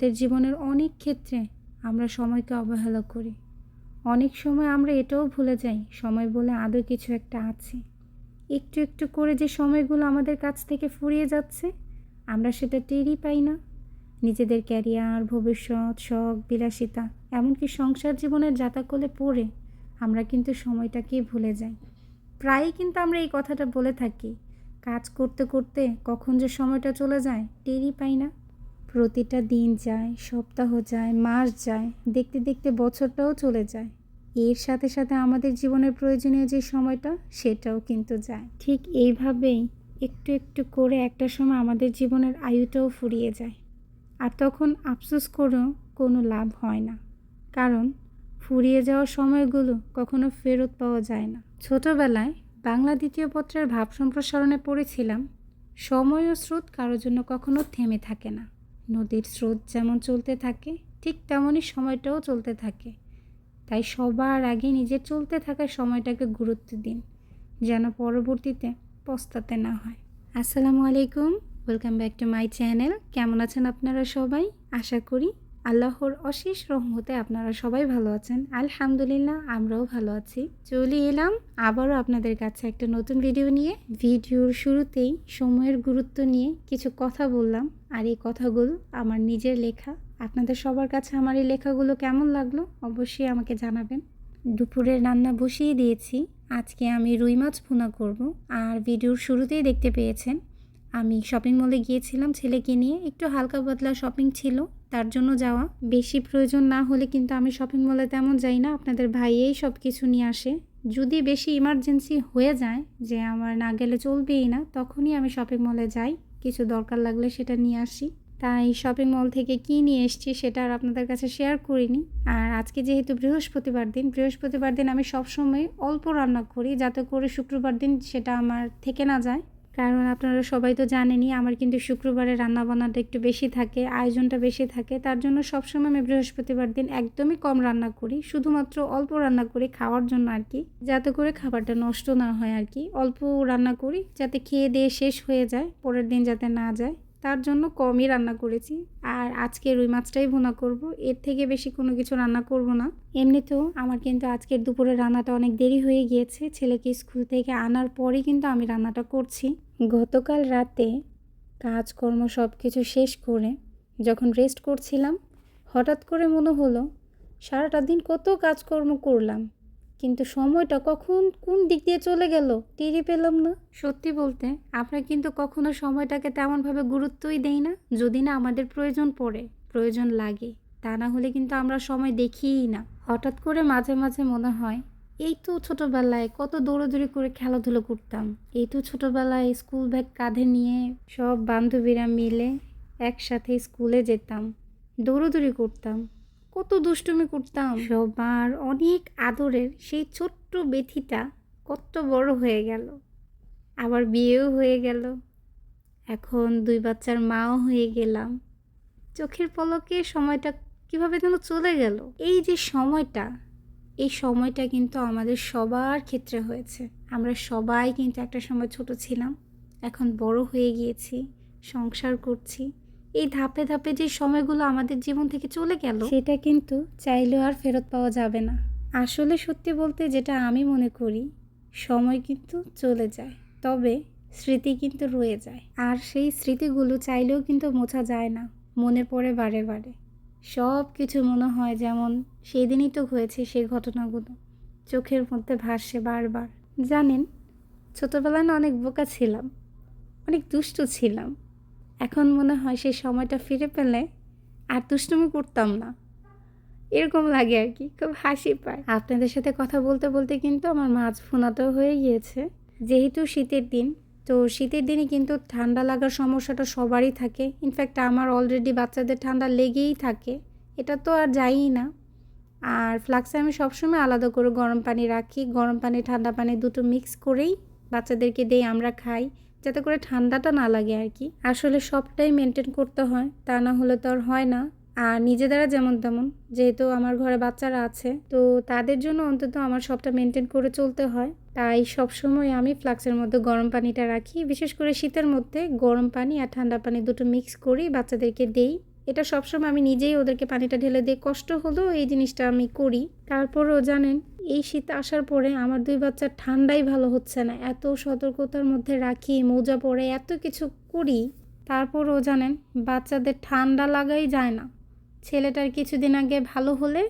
আমাদের জীবনের অনেক ক্ষেত্রে আমরা সময়কে অবহেলা করি। অনেক সময় আমরা এটাও ভুলে যাই, সময় বলে আদৌ কিছু একটা আছে। একটু একটু করে যে সময়গুলো আমাদের কাছ থেকে ফুরিয়ে যাচ্ছে, আমরা সেটা টেরই পাই না। নিজেদের ক্যারিয়ার, ভবিষ্যৎ, শখ, বিলাসিতা, এমনকি সংসার জীবনের জাতাকলে পড়ে আমরা কিন্তু সময়টাকেই ভুলে যাই। প্রায়ই কিন্তু আমরা এই কথাটা বলে থাকি, কাজ করতে করতে কখন যে সময়টা চলে যায় টেরই পাই না। প্রতিটা দিন যায়, সপ্তাহ যায়, মাস যায়, দেখতে দেখতে বছরটাও চলে যায়। এর সাথে সাথে আমাদের জীবনের প্রয়োজনীয় যে সময়টা, সেটাও কিন্তু যায়। ঠিক এইভাবেই একটু একটু করে একটা সময় আমাদের জীবনের আয়ুটাও ফুরিয়ে যায়। আর তখন আফসোস করেও কোনো লাভ হয় না। কারণ ফুরিয়ে যাওয়ার সময়গুলো কখনো ফেরত পাওয়া যায় না। ছোটবেলায় বাংলা দ্বিতীয় পত্রের ভাব সম্প্রসারণে পড়েছিলাম, সময় ও স্রোত কারোর জন্য কখনো থেমে থাকে না। নদীর স্রোত যেমন চলতে থাকে, ঠিক তেমনই সময়টাও চলতে থাকে। তাই সবার আগে নিজের চলতে থাকা সময়টাকে গুরুত্ব দিন, যেন পরবর্তীতে পস্তাতে না হয়। আসসালামু আলাইকুম, welcome back to my channel. কেমন আছেন আপনারা সবাই? আশা করি আল্লাহর অশেষ রহমতে আপনারা সবাই ভালো আছেন। আলহামদুলিল্লাহ, আমরাও ভালো আছি। চলে এলাম আবারও আপনাদের কাছে একটা নতুন ভিডিও নিয়ে। ভিডিওর শুরুতেই সময়ের গুরুত্ব নিয়ে কিছু কথা বললাম। আর এই কথাগুলো আমার নিজের লেখা। আপনাদের সবার কাছে আমার এই লেখাগুলো কেমন লাগল অবশ্যই আমাকে জানাবেন। দুপুরের রান্না বসিয়ে দিয়েছি। আজকে আমি রুই মাছ ভুনা করব। আর ভিডিওর শুরুতেই দেখতে পেয়েছেন, আমি শপিং মলে গিয়েছিলাম। ছেলেকে নিয়ে একটু হালকা পাতলা শপিং ছিল। তার জন্য যাওয়া বেশি প্রয়োজন না হলে কিন্তু আমি শপিং মলে তেমন যাই না। আপনাদের ভাইয়েই সব কিছু নিয়ে আসে। যদি বেশি ইমার্জেন্সি হয়ে যায় যে আমার না গেলে চলবেই না, তখনই আমি শপিং মলে যাই। কিছু দরকার লাগলে সেটা নিয়ে আসি। তাই শপিং মল থেকে কী নিয়ে এসেছি সেটা আর আপনাদের কাছে শেয়ার করিনি। আর আজকে যেহেতু বৃহস্পতিবার দিন বৃহস্পতিবার দিন আমি সবসময় অল্প রান্না করি যাতে করে শুক্রবার দিন সেটা আমার থেকে না যায়। কারণ আপনারা সবাই তো জানেনই, আমার কিন্তু শুক্রবারে রান্না বান্নাটা একটু বেশি থাকে, আয়োজনটা বেশি থাকে। তার জন্য সবসময় আমি বৃহস্পতিবার দিন একদমই কম রান্না করি, শুধুমাত্র অল্প রান্না করি খাওয়ার জন্য আর কি। যাতে করে খাবারটা নষ্ট না হয় আর কি। অল্প রান্না করি, যাতে খেয়ে দিয়ে শেষ হয়ে যায়, পরের দিন যাতে না যায়। তার জন্য কমই রান্না করেছি। আর আজকে রুই মাছটাই ভুনা করব। এর থেকে বেশি কোনো কিছু রান্না করব না। এমনিতেও আমার কিন্তু আজকের দুপুরে রান্নাটা অনেক দেরি হয়ে গিয়েছে। ছেলেকে স্কুল থেকে আনার পরেই কিন্তু আমি রান্নাটা করছি। গতকাল রাতে কাজকর্ম সব কিছু শেষ করে যখন রেস্ট করছিলাম, হঠাৎ করে মনে হলো, সারাটা দিন কত কাজকর্ম করলাম। কিন্তু সময়টা কখন কোন দিক দিয়ে চলে গেল টেরি পেলাম না। সত্যি বলতে, আমরা কিন্তু কখনো সময়টাকে তেমনভাবে গুরুত্বই দেই না, যদি না আমাদের প্রয়োজন পড়ে, প্রয়োজন লাগে। তা না হলে কিন্তু আমরা সময় দেখিই না। হঠাৎ করে মাঝে মাঝে মনে হয়, এই তো ছোটোবেলায় কত দৌড়াদৌড়ি করে খেলাধুলো করতাম, এই তো ছোটোবেলায় স্কুল ব্যাগ কাঁধে নিয়ে সব বান্ধবীরা মিলে একসাথে স্কুলে যেতাম, দৌড়াদৌড়ি করতাম। কত দুষ্টুমি করতাম। সবার অনেক আদরের সেই ছোট্ট বেথিটা কত বড় হয়ে গেল। আবার বিয়েও হয়ে গেল। এখন দুই বাচ্চার মাও হয়ে গেলাম। চোখের পলকে সময়টা কীভাবে যেন চলে গেল। এই যে সময়টা, এই সময়টা কিন্তু আমাদের সবার ক্ষেত্রে হয়েছে। আমরা সবাই কিন্তু একটা সময় ছোট ছিলাম। এখন বড় হয়ে গিয়েছি, সংসার করছি। এই ধাপে ধাপে যে সময়গুলো আমাদের জীবন থেকে চলে গেল, সেটা কিন্তু চাইলেও আর ফেরত পাওয়া যাবে না। আসলে সত্যি বলতে যেটা আমি মনে করি, সময় কিন্তু চলে যায়, তবে স্মৃতি কিন্তু রয়ে যায়। আর সেই স্মৃতিগুলো চাইলেও কিন্তু মোছা যায় না, মনে পড়ে বারে বারে। সব কিছু মনে হয় যেমন সেদিনই তো হয়েছে সেই ঘটনাগুলো, চোখের মধ্যে ভাসে বারবার। জানেন, ছোটোবেলায় না অনেক বোকা ছিলাম, অনেক দুষ্ট ছিলাম। এখন মনে হয় সেই সময়টা ফিরে পেলে আর দুষ্টুমি করতাম না। এরকম লাগে আর কি খুব হাসি পায়। আপনাদের সাথে কথা বলতে বলতে কিন্তু আমার মাছ ফোনাটাও হয়ে গিয়েছে। যেহেতু শীতের দিন তো শীতের দিনে কিন্তু ঠান্ডা লাগার সমস্যাটা সবারই থাকে। ইনফ্যাক্ট আমার অলরেডি বাচ্চাদের ঠান্ডা লেগেই থাকে। এটা তো আর যাইই না। আর ফ্লাক্সে আমি সবসময় আলাদা করে গরম পানি রাখি। গরম পানি ঠান্ডা পানি দুটো মিক্স করেই বাচ্চাদেরকে দেই আমরা খাই। যাতে করে ঠান্ডাটা না লাগে আর কি। আসলে সবটাই মেনটেন করতে হয়, তা না হলে তো আর হয় না। আর নিজেদেরা যেমন তেমন, যেহেতু আমার ঘরে বাচ্চারা আছে, তো তাদের জন্য অন্তত আমার সবটা মেনটেন করে চলতে হয়। তাই সবসময় আমি ফ্লাক্সের মধ্যে গরম পানিটা রাখি। বিশেষ করে শীতের মধ্যে গরম পানি আর ঠান্ডা পানি দুটো মিক্স করি বাচ্চাদেরকে দেই। এটা সবসময় আমি নিজেই ওদেরকে পানিটা ঢেলে দিই কষ্ট হলেও এই জিনিসটা আমি করি। তারপরেও জানেন, এই শীত আসার পরে আমার দুই বাচ্চার ঠান্ডাই ভালো হচ্ছে না। এত সতর্কতার মধ্যে রাখি, মোজা পরে এত কিছু করি। তারপরও জানেন, বাচ্চাদের ঠান্ডা লাগাই যায় না। ছেলেটার কিছুদিন আগে ভালো হলে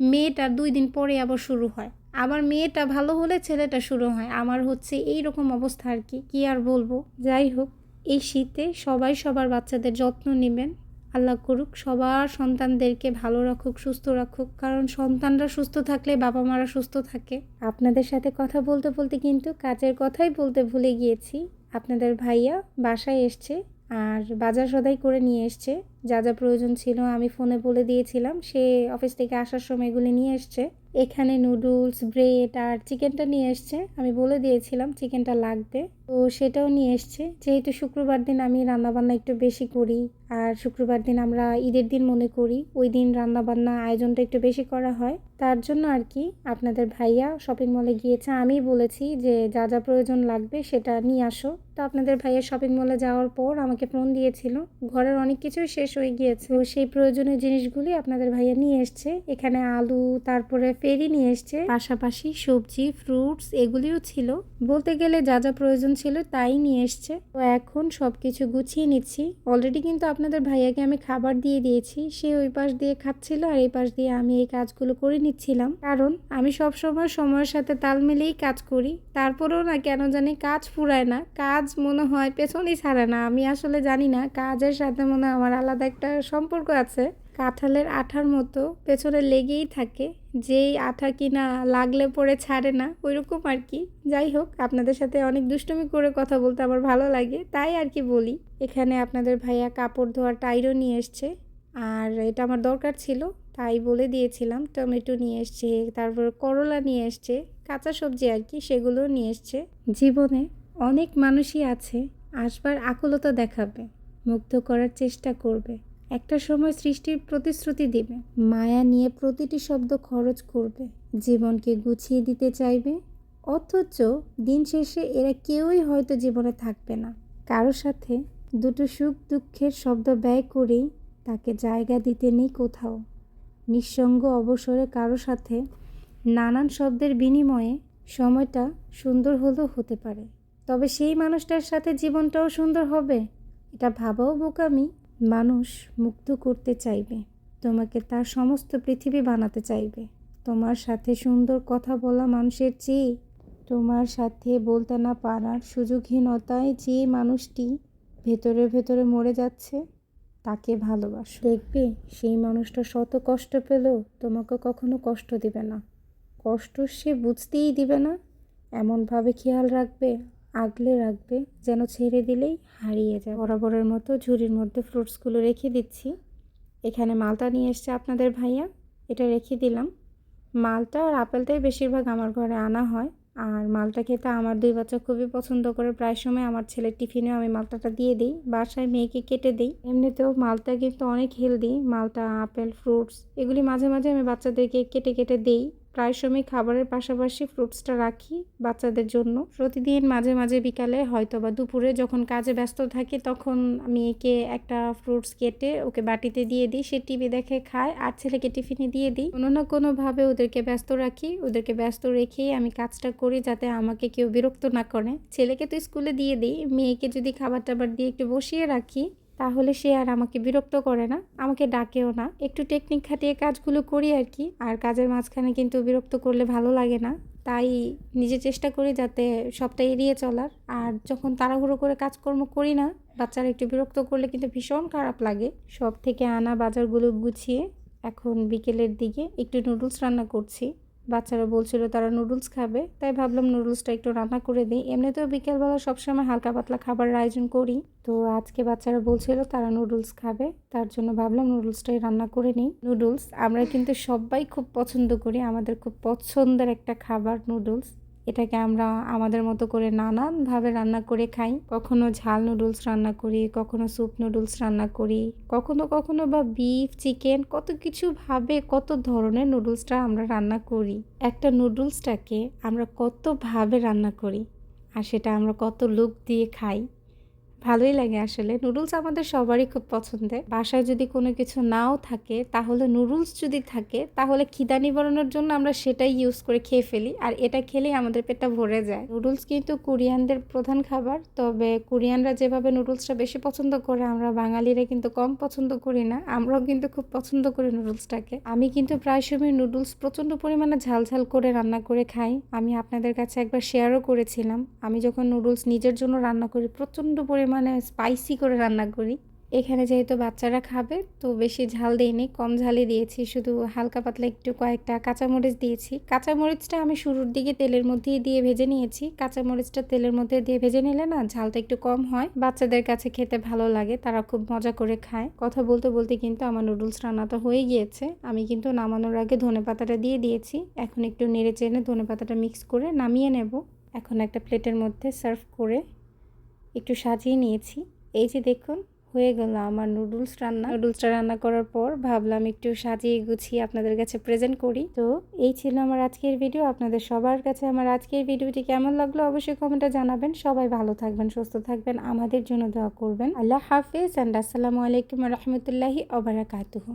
মেয়েটার দুই দিন পরে আবার শুরু হয়। আবার মেয়েটা ভালো হলে ছেলেটা শুরু হয়। আমার হচ্ছে এই রকম অবস্থা আর কি। কী আর বলব? যাই হোক, এই শীতে সবাই সবার বাচ্চাদের যত্ন নেবেন। আল্লাহ করুক, সবার সন্তানদেরকে ভালো রাখুক, সুস্থ রাখুক। কারণ সন্তানরা সুস্থ থাকলে বাবা মারা সুস্থ থাকে। আপনাদের সাথে কথা বলতে বলতে কিন্তু কাজের কথাই বলতে ভুলে গিয়েছি। আপনাদের ভাইয়া বাসায় এসছে আর বাজার সদাই করে নিয়ে এসছে। যা যা প্রয়োজন ছিল আমি ফোনে বলে দিয়েছিলাম। সে অফিস থেকে আসার সময় এগুলি নিয়ে এসছে। এখানে নুডলস, ব্রেড আর চিকেনটা নিয়ে এসছে। আমি বলে দিয়েছিলাম চিকেনটা লাগবে। তো সেটাও নিয়ে এসছে। যেহেতু শুক্রবার দিন আমি রান্নাবান্না একটু বেশি করি আর শুক্রবার দিন আমরা ঈদের দিন মনে করি। ওই দিন রান্নাবান্না আয়োজনটা একটু বেশি করা হয়। তার জন্য আর কি আপনাদের ভাইয়া শপিং মলে গিয়েছে। আমি বলেছি যে যা যা প্রয়োজন লাগবে সেটা নিয়ে আসো। তো আপনাদের ভাইয়া শপিং মলে যাওয়ার পর আমাকে ফোন দিয়েছিল। ঘরের অনেক কিছুই শেষ হয়ে গিয়েছে। সেই প্রয়োজনীয় জিনিসগুলি আপনাদের ভাইয়া নিয়ে এসছে। এখানে আলু, তারপরে ফেরি নিয়ে এসছে। পাশাপাশি সবজি ফ্রুটস এগুলিও ছিল। বলতে গেলে যা যা প্রয়োজন ছিল তাই নিয়ে এসছে। তো এখন সব কিছু গুছিয়ে নিচ্ছি। অলরেডি কিন্তু আপনাদের ভাইয়াকে আমি খাবার দিয়ে দিয়েছি। সে ওই পাশ দিয়ে খাচ্ছিল আর এই পাশ দিয়ে আমি এই কাজগুলো করে নিচ্ছিলাম। কারণ আমি সব সময় সময়ের সাথে তাল মিলেই কাজ করি। তারপরেও না কেন জানি কাজ ফুরায় না। কাজ মনে হয় পেছনেই ছাড়ে না। আমি আসলে জানি না কাজের সাথে মনে হয় আমার আলাদা একটা সম্পর্ক আছে। কাঁঠালের আঠার মতো পেছনে লেগেই থাকে। যেই আঠা কিনা লাগলে পরে ছাড়ে না, ওইরকম আর কি। যাই হোক, আপনাদের সাথে অনেক দুষ্টুমি করে কথা বলতে আমার ভালো লাগে, তাই আর কি বলি। এখানে আপনাদের ভাইয়া কাপড় ধোয়ার টাইরও নিয়ে এসছে। আর এটা আমার দরকার ছিল, তাই বলে দিয়েছিলাম, টমেটো নিয়ে এসছে, তারপর করলা নিয়ে এসছে, কাঁচা সবজি আর কি সেগুলো নিয়ে এসছে। জীবনে অনেক মানুষই আছে, আসবার আকুলতা দেখাবে, মুগ্ধ করার চেষ্টা করবে। একটা সময় সৃষ্টির প্রতিশ্রুতি দিবে। মায়া নিয়ে প্রতিটি শব্দ খরচ করবে। জীবনকে গুছিয়ে দিতে চাইবে। অথচ দিন শেষে এরা কেউই হয়তো জীবনে থাকবে না। কারও সাথে দুটো সুখ দুঃখের শব্দ ব্যয় করেই তাকে জায়গা দিতে নেই কোথাও। নিঃসঙ্গ অবসরে কারও সাথে নানান শব্দের বিনিময়ে সময়টা সুন্দর হলেও হতে পারে। তবে সেই মানুষটার সাথে জীবনটাও সুন্দর হবে। এটা ভাবাও বোকামি মানুষ মুক্ত করতে চাইবে, তোমাকে তার সমস্ত পৃথিবী বানাতে চাইবে। তোমার সাথে সুন্দর কথা বলা মানুষের চেয়ে, তোমার সাথে বলতে না পারার সুযোগহীনতায় যে মানুষটি ভেতরে ভেতরে মরে যাচ্ছে, তাকে ভালোবাসো। দেখবে, সেই মানুষটা শত কষ্ট পেলেও তোমাকে কখনো কষ্ট দিবে না। কষ্ট সে বুঝতেই দিবে না, এমনভাবে খেয়াল রাখবে আগলে রাখবে, যেন ছেড়ে দিলেই হারিয়ে যায় বরাবরের মতো ঝুড়ির মধ্যে ফ্রুটসগুলো রেখে দিচ্ছি। এখানে মালটা নিয়ে এসছে আপনাদের ভাইয়া। এটা রেখে দিলাম। মালটা আর আপেলটাই বেশিরভাগ আমার ঘরে আনা হয়। আর মালটা খেতে আমার দুই বাচ্চা খুবই পছন্দ করে। প্রায় সময় আমার ছেলের টিফিনেও আমি মালটাটা দিয়ে দিই। বাসায় মেয়েকে কেটে দিই। এমনিতেও মালটা কিন্তু অনেক হেলদি। মালটা আপেল, ফ্রুটস, এগুলি মাঝে মাঝে আমি বাচ্চাদেরকে কেটে কেটে দিই। প্রায় সময় খাবারের পাশাপাশি ফ্রুটসটা রাখি বাচ্চাদের জন্য। প্রতিদিন মাঝে মাঝে বিকালে হয়তো বা দুপুরে যখন কাজে ব্যস্ত থাকি তখন আমি একে একটা ফ্রুটস কেটে ওকে বাটিতে দিয়ে দিই। সে টিভি দেখে খায় আর ছেলেকে টিফিনে দিয়ে দিই। কোনো না কোনোভাবে ওদেরকে ব্যস্ত রাখি। ওদেরকে ব্যস্ত রেখেই আমি কাজটা করি যাতে আমাকে কেউ বিরক্ত না করে। ছেলেকে তো স্কুলে দিয়ে দিই। মেয়েকে যদি খাবার টাবার দিয়ে একটু বসিয়ে রাখি তাহলে সে আর আমাকে বিরক্ত করে না, আমাকে ডাকেও না। একটু টেকনিক খাটিয়ে কাজগুলো করি আর কি, আর কাজের মাঝখানে কিন্তু বিরক্ত করলে ভালো লাগে না। তাই নিজে চেষ্টা করি যাতে সবটা এড়িয়ে চলার। আর যখন তাড়াহুড়ো করে কাজকর্ম করি না, বাচ্চারা একটু বিরক্ত করলে কিন্তু ভীষণ খারাপ লাগে। সব থেকে আনা বাজারগুলো গুছিয়ে এখন বিকেলের দিকে একটু নুডলস রান্না করছি। বাচ্চারা বলছিল তারা নুডলস খাবে, তাই ভাবলাম নুডলসটা একটু রান্না করে দিই। এমনিতেও বিকেলবেলা সবসময় হালকা পাতলা খাবারের আয়োজন করি। তো আজকে বাচ্চারা বলছিল তারা নুডলস খাবে, তার জন্য ভাবলাম নুডলসটাই রান্না করে নিই। নুডলস আমরা কিন্তু সবাই খুব পছন্দ করি, আমাদের খুব পছন্দের একটা খাবার নুডলস। এটাকে আমরা আমাদের মতো করে নানানভাবে রান্না করে খাই। কখনো ঝাল নুডলস রান্না করি, কখনো স্যুপ নুডলস রান্না করি, কখনো কখনো বা বিফ, চিকেন, কত কিছু ভাবে কত ধরনের নুডলসটা আমরা রান্না করি। একটা নুডলসটাকে আমরা কতভাবে রান্না করি আর সেটা আমরা কত লুক দিয়ে খাই। ভালোই লাগে আসলে। নুডলস আমাদের সবারই খুব পছন্দের। বাসায় যদি কোনো কিছু নাও থাকে, তাহলে নুডলস যদি থাকে, তাহলে খিদা নিবারণের জন্য আমরা সেটাই ইউজ করে খেয়ে ফেলি। আর এটা খেলেই আমাদের পেটটা ভরে যায়। নুডলস কিন্তু কোরিয়ানদের প্রধান খাবার। তবে কোরিয়ানরা যেভাবে নুডলসটা বেশি পছন্দ করে, আমরা বাঙালিরা কিন্তু কম পছন্দ করি না। আমরাও কিন্তু খুব পছন্দ করি নুডলসটাকে। আমি কিন্তু প্রায় সময় নুডলস প্রচণ্ড পরিমাণে ঝাল ঝাল করে রান্না করে খাই। আমি আপনাদের কাছে একবার শেয়ারও করেছিলাম। আমি যখন নুডলস নিজের জন্য রান্না করি, প্রচণ্ড পরিমাণে স্পাইসি করে রান্না করি। এখানে যেহেতু বাচ্চারা খাবে, তো বেশি ঝাল দিইনি, কম ঝালই দিয়েছি। শুধু হালকা পাতলা একটু কয়েকটা কাঁচামরিচ দিয়েছি। কাঁচামরিচটা আমি শুরুর দিকে তেলের মধ্যেই দিয়ে ভেজে নিয়েছি। কাঁচামরিচটা তেলের মধ্যে দিয়ে ভেজে নিলে না ঝালটা একটু কম হয়। বাচ্চাদের কাছে খেতে ভালো লাগে, তারা খুব মজা করে খায়। কথা বলতে বলতে কিন্তু আমার নুডলস রান্নাটা হয়ে গিয়েছে। আমি কিন্তু নামানোর আগে ধনে পাতাটা দিয়ে দিয়েছি। এখন একটু নেড়ে চেড়ে ধনে পাতাটা মিক্স করে নামিয়ে নেব। এখন একটা প্লেটের মধ্যে সার্ভ করে একটু সাজিয়ে নিয়েছি। এই যে দেখুন, হয়ে গেল আমার নুডলস রান্না। নুডলসটা রান্না করার পর ভাবলাম একটু সাজিয়ে গুছিয়ে আপনাদের কাছে প্রেজেন্ট করি। তো এই ছিল আমার আজকের ভিডিও আপনাদের সবার কাছে আমার আজকের ভিডিওটি কেমন লাগল অবশ্যই কমেন্টে জানাবেন। সবাই ভালো থাকবেন, সুস্থ থাকবেন, আমাদের জন্য দোয়া করবেন। আল্লাহ হাফিজ অ্যান্ড আসসালামু আলাইকুম রহমতুল্লাহি ওবরাকাতুহু